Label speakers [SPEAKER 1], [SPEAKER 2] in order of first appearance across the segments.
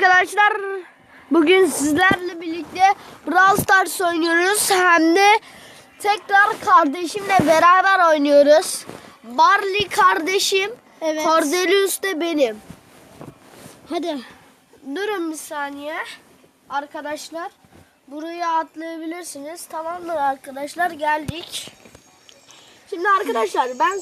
[SPEAKER 1] Arkadaşlar bugün sizlerle birlikte Brawl Stars oynuyoruz. Hem de tekrar kardeşimle beraber oynuyoruz. Barley kardeşim,
[SPEAKER 2] Evet.
[SPEAKER 1] Cordelius de benim.
[SPEAKER 2] Hadi.
[SPEAKER 1] Durun bir saniye. Arkadaşlar buraya atlayabilirsiniz. Tamamdır arkadaşlar geldik. Şimdi arkadaşlar ben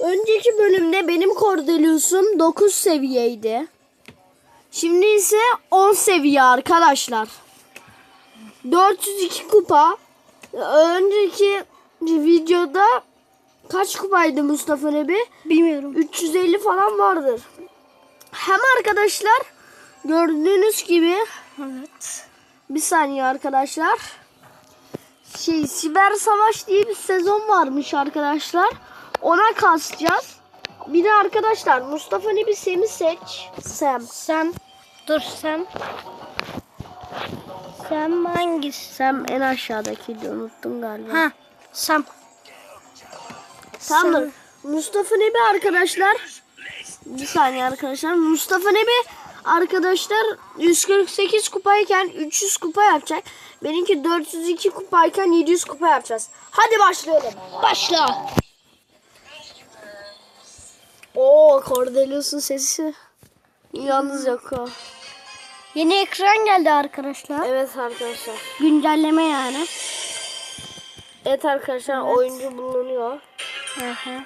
[SPEAKER 1] önceki bölümde benim Cordelius'um 9 seviyeydi. Şimdi ise 10 seviye arkadaşlar. 402 kupa. Önceki videoda kaç kupaydı Mustafa Nebi?
[SPEAKER 2] Bilmiyorum.
[SPEAKER 1] 350 falan vardır. Hem arkadaşlar gördüğünüz gibi
[SPEAKER 2] Evet.
[SPEAKER 1] bir saniye arkadaşlar. Şey siber savaş diye bir sezon varmış arkadaşlar. Ona kasacağız. Bir de arkadaşlar Mustafa Nebi Sem'i seç. Sem.
[SPEAKER 2] Sen. Dur sen. Sen hangisi?
[SPEAKER 1] Sem en aşağıdaki de unuttum galiba.
[SPEAKER 2] Ha. Sam.
[SPEAKER 1] Tamamdır. Mustafa Nebi arkadaşlar. Bir saniye arkadaşlar. Mustafa Nebi arkadaşlar 148 kupayken 300 kupa yapacak. Benimki 402 kupayken 700 kupa yapacağız. Hadi başlayalım.
[SPEAKER 2] Başla.
[SPEAKER 1] Oo Cordelius'un sesi. Yalnız yok o.
[SPEAKER 2] Yeni ekran geldi arkadaşlar.
[SPEAKER 1] Evet arkadaşlar.
[SPEAKER 2] Güncelleme yani.
[SPEAKER 1] Evet arkadaşlar oyuncu bulunuyor.
[SPEAKER 2] Hı hı.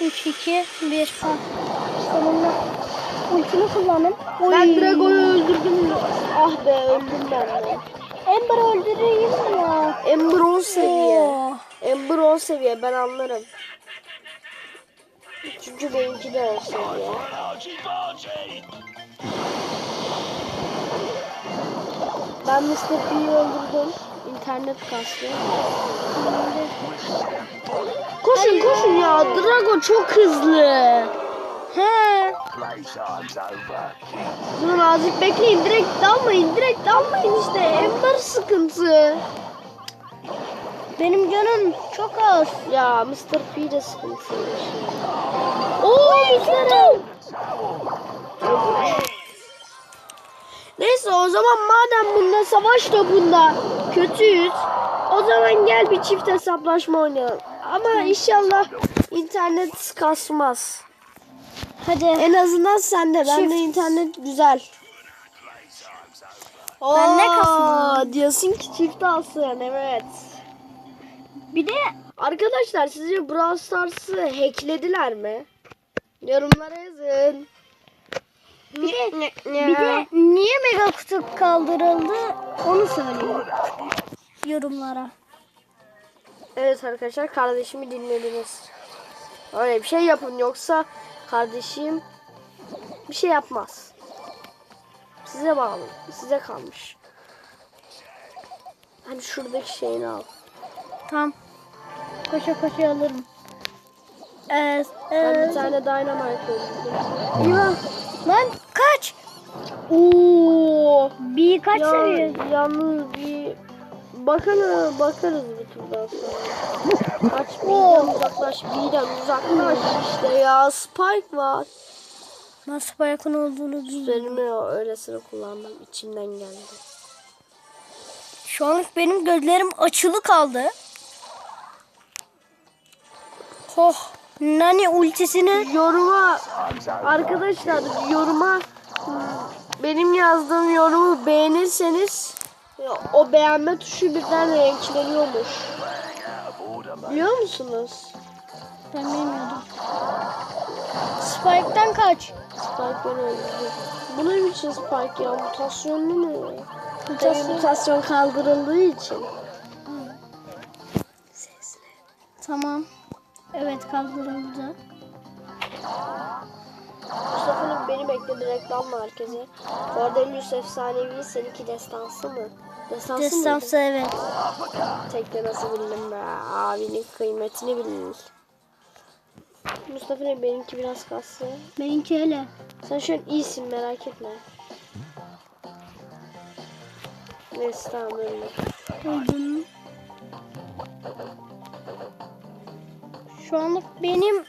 [SPEAKER 2] 3, 2, 1. Sonunda ultimi kullanın.
[SPEAKER 1] Ben Drago'yu öldürdüm. Ah be öldüm ben de.
[SPEAKER 2] Ember öldüreyim mi ya?
[SPEAKER 1] Ember 10 seviye.
[SPEAKER 2] Oo.
[SPEAKER 1] Ember 10 seviye ben anlarım. Çünkü benimki de 10 seviye. Ben Mr. P'yi öldürdüm. İnternet kastı. Koşun koşun ya. Drago çok hızlı.
[SPEAKER 2] He.
[SPEAKER 1] Durun azıcık bekleyin. Direkt dalmayın. Direkt dalmayın işte. Ember sıkıntı.
[SPEAKER 2] Benim canım çok az.
[SPEAKER 1] Ya Mr. P de sıkıntıymış. Oo Mr. Neyse o zaman madem bunda savaş da bunda kötüyüz. O zaman gel bir çift hesaplaşma oynayalım. Ama inşallah internet kasmaz.
[SPEAKER 2] Hadi.
[SPEAKER 1] En azından sende. Bende internet güzel. Oo,
[SPEAKER 2] kasmıyor.
[SPEAKER 1] Diyorsun ki çift alsın evet.
[SPEAKER 2] Bir de
[SPEAKER 1] Arkadaşlar sizce Brawl Stars'ı hacklediler mi? Yorumlara yazın.
[SPEAKER 2] Bir de, bir de niye mega kutu kaldırıldı onu söyleyin yorumlara.
[SPEAKER 1] Evet arkadaşlar kardeşimi dinlediniz. Öyle bir şey yapın yoksa kardeşim bir şey yapmaz. Size bağlı. Size kalmış. Hani şuradaki şeyini al.
[SPEAKER 2] Tamam. Koşa koşa alırım. Ee,
[SPEAKER 1] Ben
[SPEAKER 2] ee,
[SPEAKER 1] bir tane dynamite öldürdüm.
[SPEAKER 2] Eyvah. Lan kaç?
[SPEAKER 1] Oo.
[SPEAKER 2] Bir kaç
[SPEAKER 1] Ya,
[SPEAKER 2] seviye?
[SPEAKER 1] yalnız bir bakalım bakarız bir turdan sonra. Kaç birden uzaklaş birden uzaklaş işte ya Spike var.
[SPEAKER 2] Nasıl bayakın olduğunu bilmiyorum.
[SPEAKER 1] Üzerime öylesine kullandım içimden geldi.
[SPEAKER 2] Şu anlık benim gözlerim açılı kaldı. Oh. Nani ultisini
[SPEAKER 1] Yoruma arkadaşlar yoruma benim yazdığım yorumu beğenirseniz o beğenme tuşu birden renkleniyormuş. Biliyor musunuz?
[SPEAKER 2] ben bilmiyordum. Spike'den kaç.
[SPEAKER 1] Spike beni öldürdü. Bu ne biçim Spike ya? Mutasyonlu mu?
[SPEAKER 2] Mutasyon.
[SPEAKER 1] mutasyon kaldırıldığı için.
[SPEAKER 2] Tamam. Evet kaldırıldı.
[SPEAKER 1] Mustafa'nın beni bekledi reklam merkezi. Cordelius efsanevi seninki destansı mı? Destansı
[SPEAKER 2] Destansı evet.
[SPEAKER 1] mıydı? Tekne nasıl bildim be. Abinin kıymetini bilin. Mustafa'nın benimki biraz kaslı.
[SPEAKER 2] Benimki öyle.
[SPEAKER 1] Sen şu an iyisin merak etme. Neyse tamam öyle.
[SPEAKER 2] Öldüm. Şu anlık benim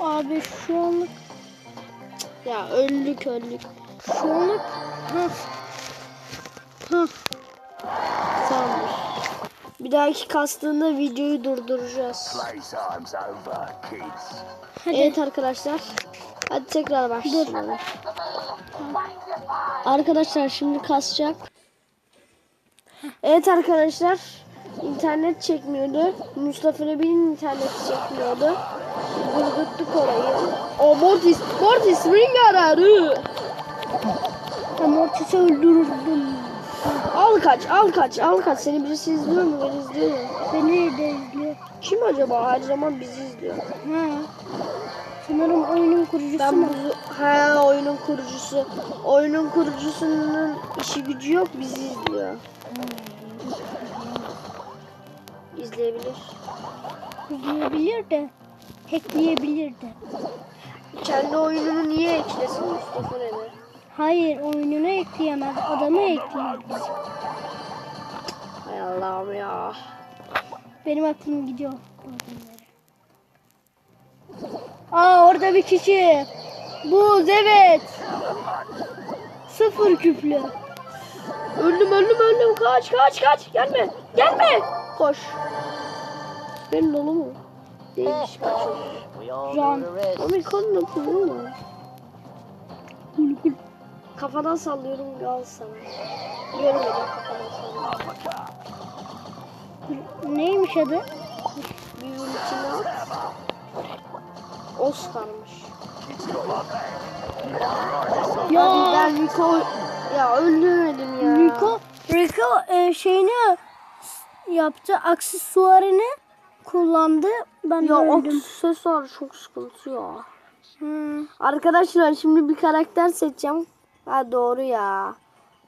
[SPEAKER 2] abi şu anlık
[SPEAKER 1] Ya öldük öldük.
[SPEAKER 2] Şu anlık Hı. Hı.
[SPEAKER 1] Tamamdır. Bir dahaki kastığında videoyu durduracağız.
[SPEAKER 2] Hadi.
[SPEAKER 1] Evet arkadaşlar. Hadi tekrar başlayalım. Arkadaşlar şimdi kasacak. Evet arkadaşlar. İnternet çekmiyordu. Mustafa Nebi'nin interneti çekmiyordu. Durdurttuk orayı. O Mortis, Mortis ring ararı.
[SPEAKER 2] Amortis'i öldürürdüm.
[SPEAKER 1] Al kaç, al kaç, al kaç. Seni birisi izliyor mu? Ben izliyorum.
[SPEAKER 2] Beni de izliyor.
[SPEAKER 1] Kim acaba? Her zaman bizi izliyor.
[SPEAKER 2] Ha. Sanırım oyunun kurucusu
[SPEAKER 1] Ben
[SPEAKER 2] mu?
[SPEAKER 1] bu he oyunun kurucusu. Oyunun kurucusunun işi gücü yok bizi izliyor. İzleyebilir.
[SPEAKER 2] İzleyebilir de. Hackleyebilir de.
[SPEAKER 1] Kendi oyununu niye eklesin Mustafa Nene?
[SPEAKER 2] Hayır oyununu ekleyemez. Adamı ekleyemez.
[SPEAKER 1] Hay Allah'ım ya.
[SPEAKER 2] Benim aklım gidiyor. Aa orada bir kişi. Buz evet. Sıfır küplü.
[SPEAKER 1] Öldüm öldüm öldüm. Kaç kaç kaç. Gelme. Gelme. Koş. Benim dolu mu? Değilmiş kaçıyor.
[SPEAKER 2] Can.
[SPEAKER 1] Ama ikonun atıyor mu? Kafadan sallıyorum al sana. Görmedim kafadan sallıyorum.
[SPEAKER 2] Neymiş adı?
[SPEAKER 1] Büyüğün içine at. Oscar'mış.
[SPEAKER 2] Ya
[SPEAKER 1] ben Rico... Ya öldüremedim ya.
[SPEAKER 2] Rico, Rico e, şeyini yaptı. Aksesuarını kullandı. Ben de
[SPEAKER 1] Ya
[SPEAKER 2] öldüm.
[SPEAKER 1] aksesuar çok sıkıntı ya.
[SPEAKER 2] Hı.
[SPEAKER 1] Arkadaşlar şimdi bir karakter seçeceğim. Ha doğru ya.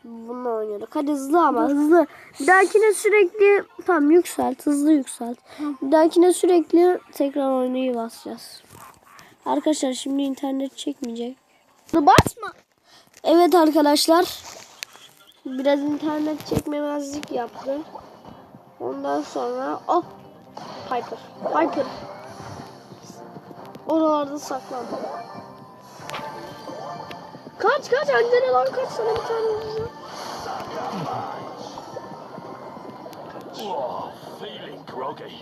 [SPEAKER 1] Bununla oynuyorduk. Hadi hızlı ama hızlı. Bir dahakine sürekli tam yükselt hızlı yükselt. Bir dahakine sürekli tekrar oynayı basacağız. Arkadaşlar şimdi internet çekmeyecek. Basma. Evet arkadaşlar. Biraz internet çekmemezlik yaptı. Ondan sonra oh Piper. Piper. Oralarda saklan. Kaç kaç Angela lan kaç sana bir tane vuracağım.
[SPEAKER 3] Oh, feeling groggy.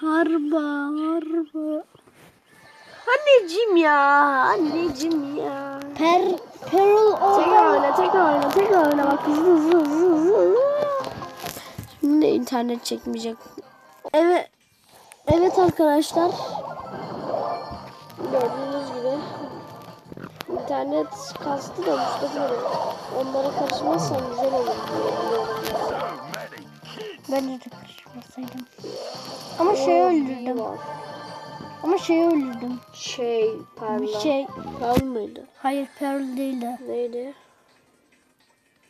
[SPEAKER 2] Harba, harba.
[SPEAKER 1] Anneciğim ya. Anneciğim ya.
[SPEAKER 2] Per, Peril
[SPEAKER 1] Tekrar
[SPEAKER 2] oldu.
[SPEAKER 1] oyna tekrar oyna tekrar oyna bak hızlı hızlı hızlı hızlı. Şimdi internet çekmeyecek. Evet. Evet arkadaşlar. Gördüğünüz gibi internet kastı da Mustafa. Onlara karışmazsan güzel olur diye biliyorum.
[SPEAKER 2] Ben de karışmasaydım. Ama şey öldürdüm. Ama şey öldürdüm.
[SPEAKER 1] Şey
[SPEAKER 2] Bir
[SPEAKER 1] parla.
[SPEAKER 2] şey.
[SPEAKER 1] Pearl mıydı?
[SPEAKER 2] Hayır Peril değildi.
[SPEAKER 1] Neydi?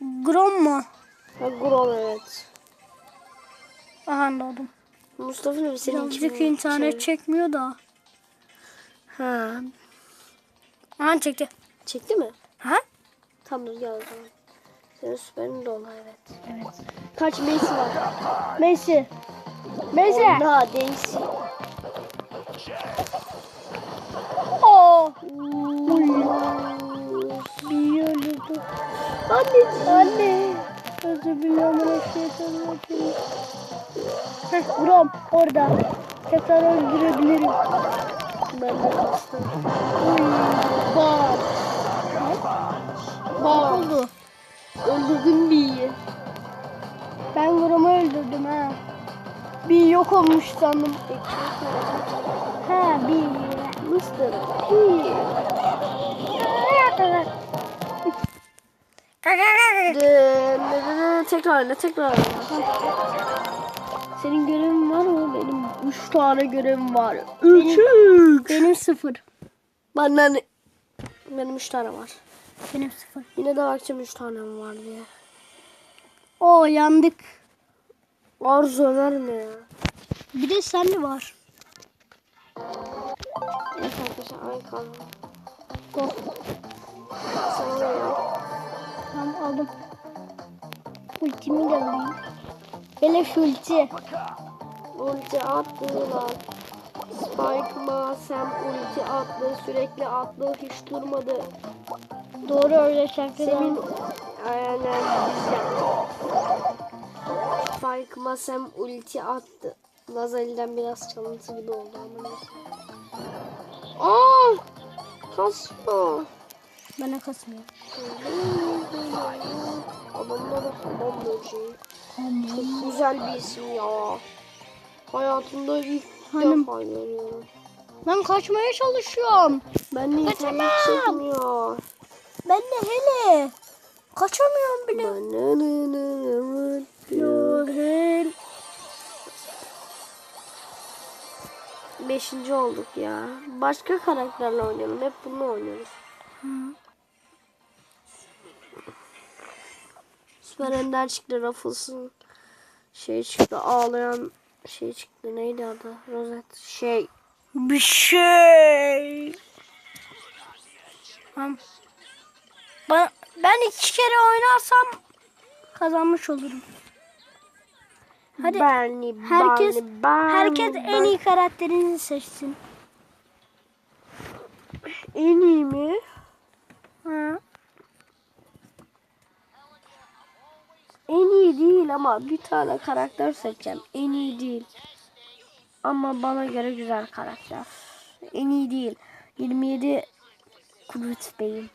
[SPEAKER 2] Grom mu?
[SPEAKER 1] Ha Grom evet.
[SPEAKER 2] Aha anladım.
[SPEAKER 1] Mustafa Bey senin için
[SPEAKER 2] internet
[SPEAKER 1] şey-
[SPEAKER 2] çekmiyor da.
[SPEAKER 1] Ha.
[SPEAKER 2] Aha çekti.
[SPEAKER 1] Çekti mi?
[SPEAKER 2] Ha?
[SPEAKER 1] Tamam gel o zaman. Senin süperin ona evet.
[SPEAKER 2] Evet.
[SPEAKER 1] Kaç Macy var?
[SPEAKER 2] Messi. Messi.
[SPEAKER 1] Onda Daisy.
[SPEAKER 2] Bir öldürdü.
[SPEAKER 1] Anneciğim.
[SPEAKER 2] Anne. Özür dilerim. Şeytanım. Heh, Grom orada. Tekrar öldürebilirim.
[SPEAKER 1] Ben de bastım.
[SPEAKER 2] Bak.
[SPEAKER 1] Bak.
[SPEAKER 2] Oldu.
[SPEAKER 1] Öldürdüm bir iyi.
[SPEAKER 2] Ben Grom'u öldürdüm ha. Bir yok olmuş sandım. Ha bir.
[SPEAKER 1] Mr. P. Tekrar oyna tekrar. Senin görevin var mı? Benim 3 tane görevim var. 3
[SPEAKER 2] Benim sıfır.
[SPEAKER 1] Benden benim 3 tane var.
[SPEAKER 2] Benim sıfır.
[SPEAKER 1] Yine de bakacağım 3 tane mi var diye.
[SPEAKER 2] Oo yandık.
[SPEAKER 1] Arzu Ömer mi ya?
[SPEAKER 2] Bir de sen de var.
[SPEAKER 1] Evet arkadaşlar ay kaldı.
[SPEAKER 2] Go.
[SPEAKER 1] Sana ya?
[SPEAKER 2] Tamam aldım. Ultimi de alayım. Hele şu ulti.
[SPEAKER 1] Ulti attılar. Spike ma sen ulti attı. Sürekli attı. Hiç durmadı.
[SPEAKER 2] Doğru öyle şarkı.
[SPEAKER 1] Senin aynen biz yaptık. Spike ma sen ulti attı. Lazali'den biraz çalıntı gibi oldu ama neyse. Aa! Kasma.
[SPEAKER 2] Bana kasmıyor.
[SPEAKER 1] Adamlara hamam böceği. Çok güzel bir isim ya. Hayatımda ilk
[SPEAKER 2] Hanım.
[SPEAKER 1] defa görüyorum.
[SPEAKER 2] Ben kaçmaya çalışıyorum.
[SPEAKER 1] Ben de internet çekmiyor.
[SPEAKER 2] Ben de hele. Kaçamıyorum bile.
[SPEAKER 1] Beşinci olduk ya. Başka karakterle oynayalım. Hep bunu oynuyoruz. Süper Ender çıktı. Ruffles'ın şey çıktı. Ağlayan şey çıktı. Neydi adı? Rozet. Şey.
[SPEAKER 2] Bir şey. Tamam. Ben, ben iki kere oynarsam kazanmış olurum. Hadi
[SPEAKER 1] Benli,
[SPEAKER 2] herkes
[SPEAKER 1] benli, ben,
[SPEAKER 2] herkes en iyi karakterini seçsin.
[SPEAKER 1] En iyi mi?
[SPEAKER 2] Ha.
[SPEAKER 1] En iyi değil ama bir tane karakter seçeceğim. En iyi değil. Ama bana göre güzel karakter. En iyi değil. 27 Kudret Bey'im.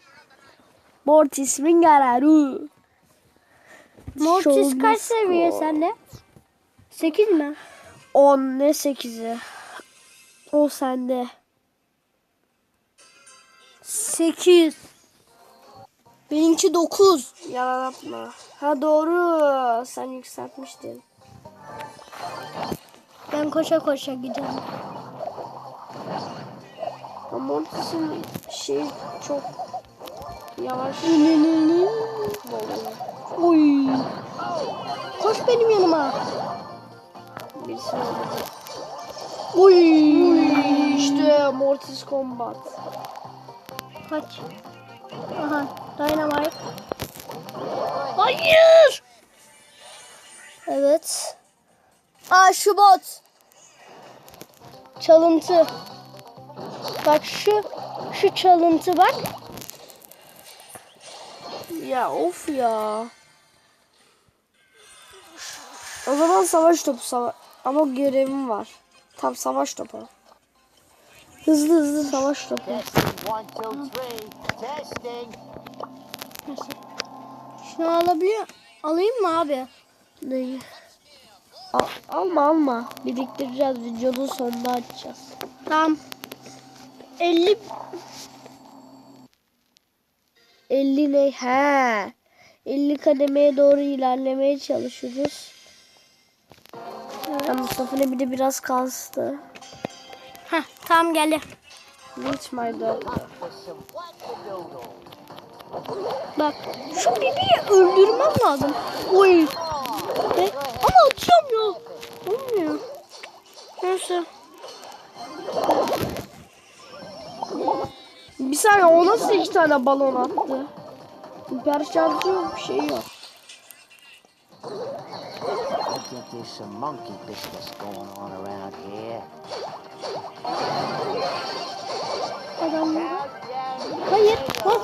[SPEAKER 1] Mortis Mingararu.
[SPEAKER 2] Mortis kaç seviye sende? 8 mi?
[SPEAKER 1] 10 ne 8'i. O sende.
[SPEAKER 2] 8. Benimki 9.
[SPEAKER 1] Yalan atma. Ha doğru. Sen yükseltmiştin.
[SPEAKER 2] Ben koşa koşa gideceğim.
[SPEAKER 1] Ama Mortis'in şey çok yavaş.
[SPEAKER 2] Oy. Koş benim yanıma.
[SPEAKER 1] Birisi öldü.
[SPEAKER 2] Oy.
[SPEAKER 1] İşte Mortis Combat.
[SPEAKER 2] Kaç. Aha. Dynamite. Hayır. Evet. Aa şu bot. Çalıntı. Bak şu şu çalıntı bak.
[SPEAKER 1] Ya of ya. O zaman savaş topu sava ama görevim var. Tam savaş topu. Hızlı hızlı savaş topu.
[SPEAKER 2] Şunu alabiliyor. Alayım mı abi?
[SPEAKER 1] Neyi? Al, alma alma. Biriktireceğiz. Videonun sonunda açacağız.
[SPEAKER 2] Tamam. 50
[SPEAKER 1] 50 ne? He. 50 kademeye doğru ilerlemeye çalışıyoruz. Ya Mustafa'nın bir de biraz kastı.
[SPEAKER 2] Heh, tamam geldi.
[SPEAKER 1] Reach my dog.
[SPEAKER 2] Bak şu bibiyi öldürmem lazım. Oy. Ve, ama atıyorum ya. Olmuyor. Neyse.
[SPEAKER 1] Bir saniye o nasıl iki tane balon attı? Süper şarjı yok bir şey yok.
[SPEAKER 2] Hayır. Bak.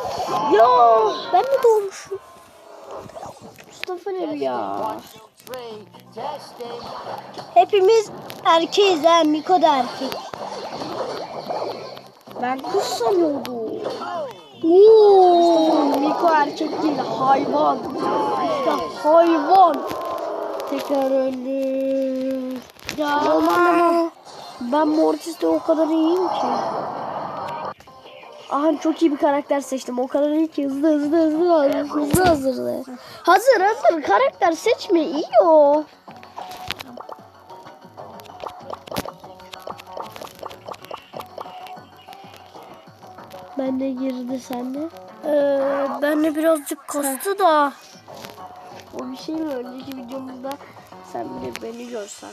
[SPEAKER 2] Ya ben mi doğmuşum?
[SPEAKER 1] Mustafa ne ya?
[SPEAKER 2] Hepimiz erkeğiz ha. Miko da erkek.
[SPEAKER 1] Ben kuş sanıyordum. Oo, Miko erkek değil hayvan. İşte hayvan. Tekrar öldüm.
[SPEAKER 2] Ya.
[SPEAKER 1] Aman Ben Mortis'te o kadar iyiyim ki. Aha çok iyi bir karakter seçtim. O kadar iyi ki hızlı hızlı hızlı hızlı hızlı hazırlı. Hazır hazır karakter seçme iyi o. Ben de girdi sende.
[SPEAKER 2] Ee, ben de birazcık kastı da.
[SPEAKER 1] O bir şey mi? Önceki videomuzda sen bir de beni görsen.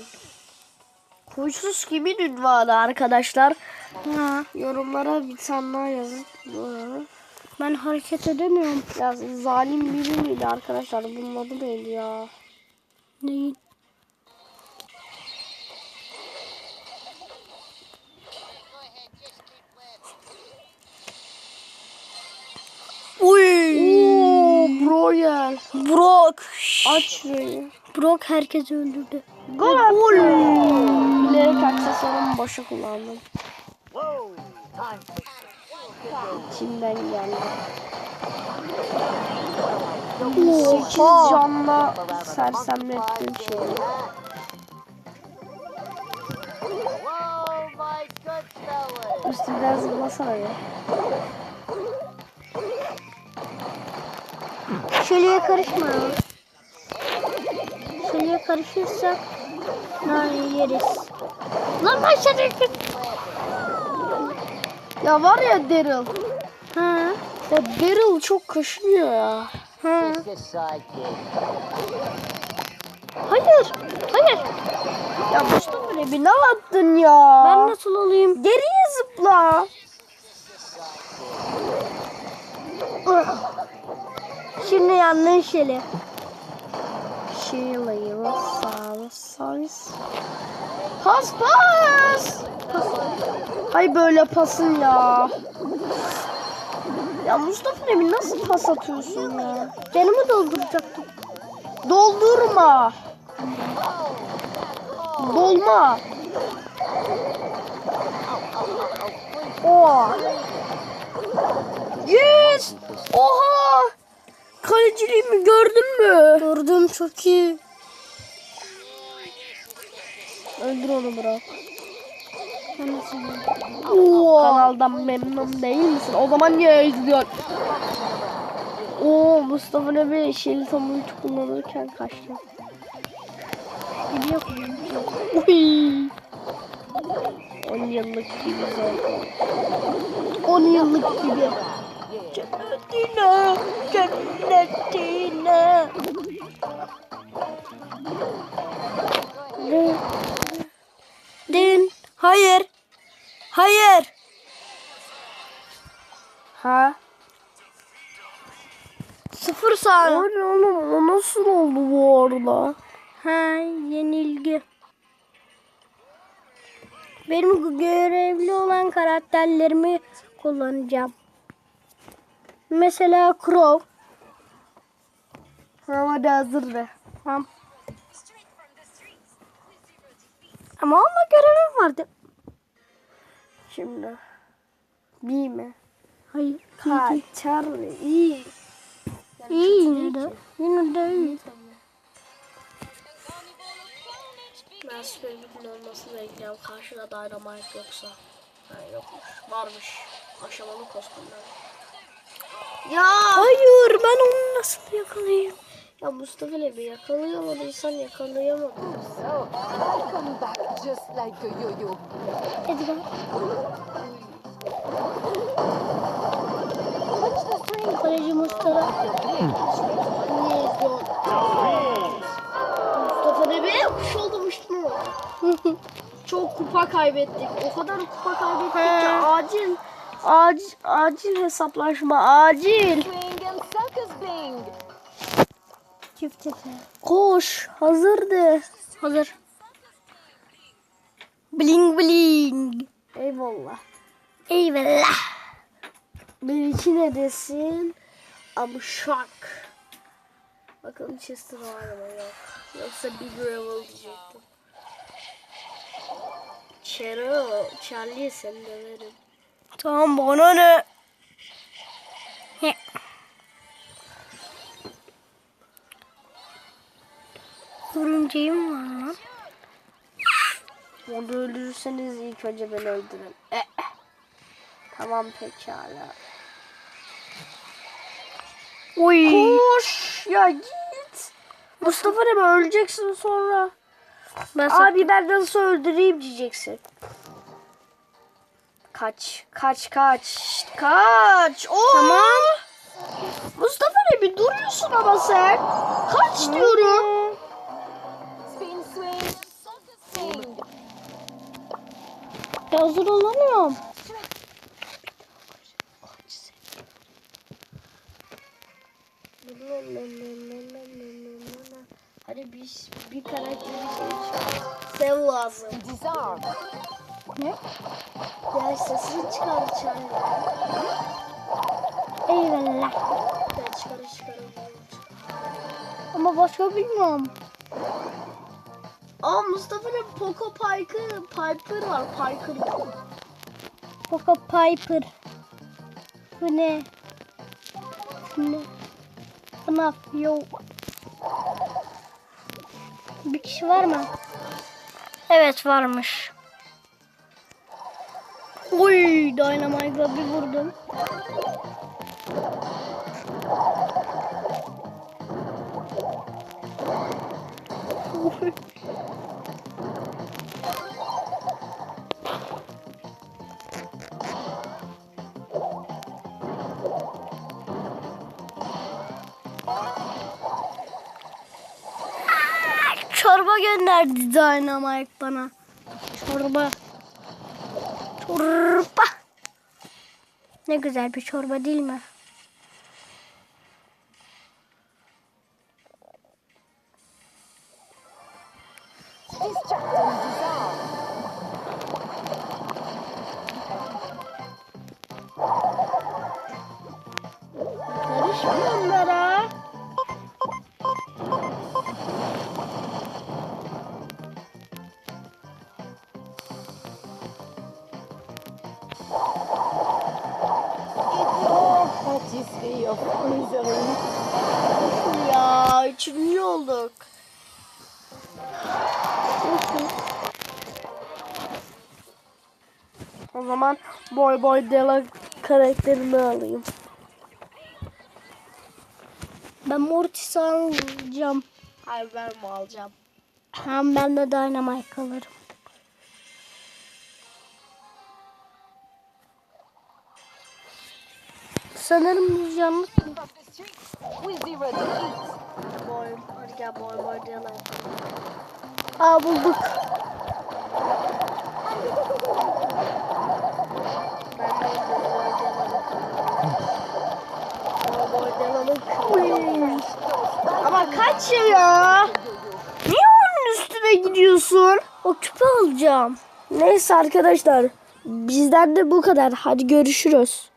[SPEAKER 1] Huysuz kimin ünvanı arkadaşlar?
[SPEAKER 2] Ha,
[SPEAKER 1] Yorumlara bir tane daha yazın. Doğru.
[SPEAKER 2] ben hareket edemiyorum.
[SPEAKER 1] Ya zalim biri miydi arkadaşlar? Bunun adı neydi ya?
[SPEAKER 2] Neyi?
[SPEAKER 1] gel.
[SPEAKER 2] Brock.
[SPEAKER 1] Aç şurayı.
[SPEAKER 2] Brock herkes öldürdü.
[SPEAKER 1] Gol Gol. Bilerek aksesuarımı boşa kullandım. İçimden geldi. 8 canla sersemlettim şeyi. Üstünden zıplasana ya.
[SPEAKER 2] Şöyle karışma. Şöyle karışırsak nane yeriz. Lan başladık.
[SPEAKER 1] Ya var ya Daryl.
[SPEAKER 2] Ha.
[SPEAKER 1] Ya Daryl çok kaşınıyor ya.
[SPEAKER 2] Ha. Hayır. Hayır.
[SPEAKER 1] Ya Mustafa ne bir ne yaptın ya?
[SPEAKER 2] Ben nasıl olayım?
[SPEAKER 1] Geriye zıpla.
[SPEAKER 2] Şimdi yandın şeli.
[SPEAKER 1] Sheila'yı sağ sağ Pas pas. Hay böyle pasın ya. Ya Mustafa Emin nasıl pas atıyorsun ya?
[SPEAKER 2] Canımı dolduracaktım.
[SPEAKER 1] Doldurma. Dolma. Oha. Yes. Oha. Kaleciliğimi gördün mü?
[SPEAKER 2] Gördüm çok iyi.
[SPEAKER 1] Öldür onu bırak. Oo. Kanaldan memnun değil misin? O zaman niye izliyorsun? Oo Mustafa Nebi Şelitam'ı hiç kullanırken kaçtı.
[SPEAKER 2] Gidiyor.
[SPEAKER 1] Uy. 10 yıllık gibi zaten. 10 yıllık gibi. Cennetine, cennetine.
[SPEAKER 2] Din. Hayır. Hayır.
[SPEAKER 1] Ha?
[SPEAKER 2] Sıfır.
[SPEAKER 1] O ne oğlum? O nasıl oldu bu arada?
[SPEAKER 2] Ha yenilgi. Benim görevli olan karakterlerimi kullanacağım. Mesela Crow.
[SPEAKER 1] Tamam hadi hazır de.
[SPEAKER 2] Tamam. Ama onunla görevim vardı.
[SPEAKER 1] Şimdi. Bir mi?
[SPEAKER 2] Hayır.
[SPEAKER 1] Kaçar iyi.
[SPEAKER 2] İyi yine de. Yine de iyi.
[SPEAKER 1] Ben süper gücün olmasını bekliyorum. Karşıda Dynamite yoksa. Ha yokmuş. Varmış. Aşamalı kostümler. Ya!
[SPEAKER 2] Hayır ben onu nasıl yakalayayım?
[SPEAKER 1] Ya Mustafa Lebi yakalayamadıysan yakalayamadın.
[SPEAKER 4] So, I come back just like a yo-yo. The string.
[SPEAKER 2] Kaleci Mustafa.
[SPEAKER 1] Niye izliyorsun? Mustafa Lebi kuş oldum üstüne. Çok kupa kaybettik. O kadar kupa kaybettik ki acil acil acil hesaplaşma acil.
[SPEAKER 4] Swing and circus bing.
[SPEAKER 2] Çift çift.
[SPEAKER 1] Koş hazırdı.
[SPEAKER 2] Hazır. Bling bling.
[SPEAKER 1] Eyvallah.
[SPEAKER 2] Eyvallah.
[SPEAKER 1] Bir iki ne desin? Amşak. Bakalım Chester var mı yok. Yoksa Big Revel diyecektim. Chero, Charlie seni döverim.
[SPEAKER 2] Tamam bana ne? He. Örümceğim var lan.
[SPEAKER 1] Onu öldürürseniz ilk önce beni öldürün. Eh. Tamam pekala.
[SPEAKER 2] Oy.
[SPEAKER 1] Koş ya git. Mustafa ne öleceksin sonra.
[SPEAKER 2] Ben
[SPEAKER 1] Abi ben nasıl öldüreyim diyeceksin. Kaç, kaç, kaç, kaç. Oo!
[SPEAKER 2] Tamam.
[SPEAKER 1] Mustafa ne bir duruyorsun ama sen. Kaç diyorum.
[SPEAKER 4] Spin, swing, swing.
[SPEAKER 2] Ya hazır olamıyorum.
[SPEAKER 1] Hadi bir, bir karakteri seç. Sen lazım.
[SPEAKER 4] Disarm.
[SPEAKER 1] Gel sesini çıkar Charlie.
[SPEAKER 2] Eyvallah.
[SPEAKER 1] Gel çıkar çıkar.
[SPEAKER 2] Ama başka bilmiyorum.
[SPEAKER 1] Aa Mustafa'nın Poco Piper, Piper var. Piper.
[SPEAKER 2] Poco Piper. Bu ne? Bu ne? FNAF yok. Bir kişi var mı? Evet varmış. Uy Dynamite'la bir vurdum. Çorba gönderdi Dynamite bana. Çorba. Çorba. Ne güzel bir çorba değil mi?
[SPEAKER 4] This chapter is
[SPEAKER 1] Boy Boy Dela karakterini alayım.
[SPEAKER 2] Ben Mortis'i alacağım.
[SPEAKER 1] Hayır ben mi alacağım?
[SPEAKER 2] Hem ben de Dynamite alırım. Sanırım yalnız
[SPEAKER 4] Across the street with zero to eat.
[SPEAKER 1] Boy, hadi gel Boy Boy Dela.
[SPEAKER 2] Aa bulduk.
[SPEAKER 1] Ben de Boy Boy Dela'nın Boy Ama kaç ya? Niye onun üstüne gidiyorsun?
[SPEAKER 2] O küpe alacağım.
[SPEAKER 1] Neyse arkadaşlar bizden de bu kadar. Hadi görüşürüz.